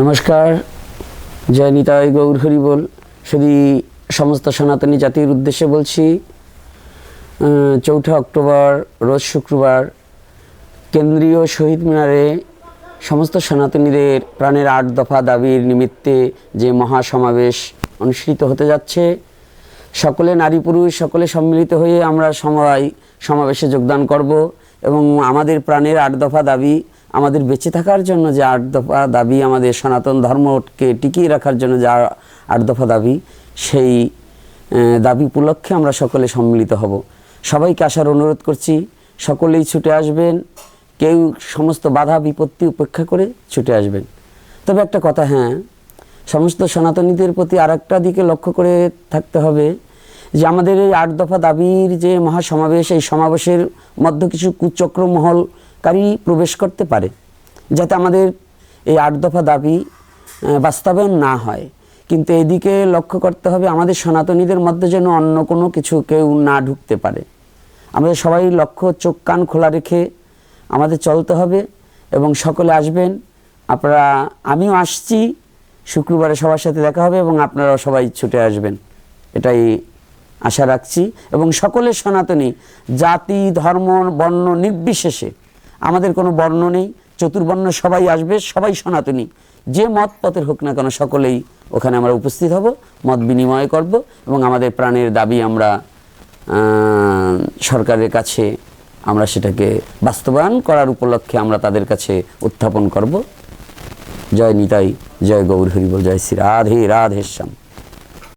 নমস্কার, জয় নিতাই গৌর হরি বল। শুধু সমস্ত সনাতনী জাতির উদ্দেশ্যে বলছি চৌঠা অক্টোবর, রোজ শুক্রবার, কেন্দ্রীয় শহীদ মিনারে সমস্ত সনাতনীদের প্রাণের আট দফা দাবির নিমিত্তে যে মহাসমাবেশ অনুষ্ঠিত হতে যাচ্ছে, সকলে নারী পুরুষ, সকলে সম্মিলিত হয়ে আমরা সবাই সমাবেশে যোগদান করব এবং আমাদের প্রাণের আট দফা দাবি আমাদের বেঁচে থাকার জন্য যে আট দফা দাবি আমাদের সনাতন ধর্মকে টিকিয়ে রাখার জন্য যে আট দফা দাবি, সেই দাবি উপলক্ষে আমরা সকলে সম্মিলিত হব। সবাইকে আসার অনুরোধ করছি, সকলেই ছুটে আসবেন। কেউ সমস্ত বাধা বিপত্তি উপেক্ষা করে ছুটে আসবেন। তবে একটা কথা হ্যাঁ সমস্ত সনাতনীদের প্রতি আর একটা দিকে লক্ষ্য করে থাকতে হবে যে আমাদের এই আট দফা দাবির যে মহাসমাবেশ, এই সমাবেশের মধ্যে কিছু কুচক্র মহলকারী প্রবেশ করতে পারে, যাতে আমাদের এই আট দফা দাবি বাস্তবায়ন না হয়। কিন্তু এদিকে লক্ষ্য করতে হবে, আমাদের সনাতনীদের মধ্যে যেন অন্য কোনো কিছু কেউ না ঢুকতে পারে। আমাদের সবাই লক্ষ্য, চোখ, কান খোলা রেখে আমাদের চলতে হবে এবং সকলে আসবেন। আপনারা, আমিও আসছি, শুক্রবারে সবার সাথে দেখা হবে এবং আপনারাও সবাই ছুটে আসবেন। এটাই আশা রাখছি এবং সকলে সনাতনী, জাতি, ধর্ম, বর্ণ নির্বিশেষে আমাদের কোনো বর্ণ নেই, চতুর্বর্ণ সবাই আসবে, সবাই সনাতনী। যে মত পথের হোক না কেন সকলেই ওখানে আমরা উপস্থিত হব, মত বিনিময় করব এবং আমাদের প্রাণের দাবি আমরা সরকারের কাছে আমরা সেটাকে বাস্তবায়ন করার উপলক্ষে আমরা তাদের কাছে উত্থাপন করব। জয় নিতাই, জয় গৌর হরিবল, জয় শ্রী রাধে রাধেশ্যাম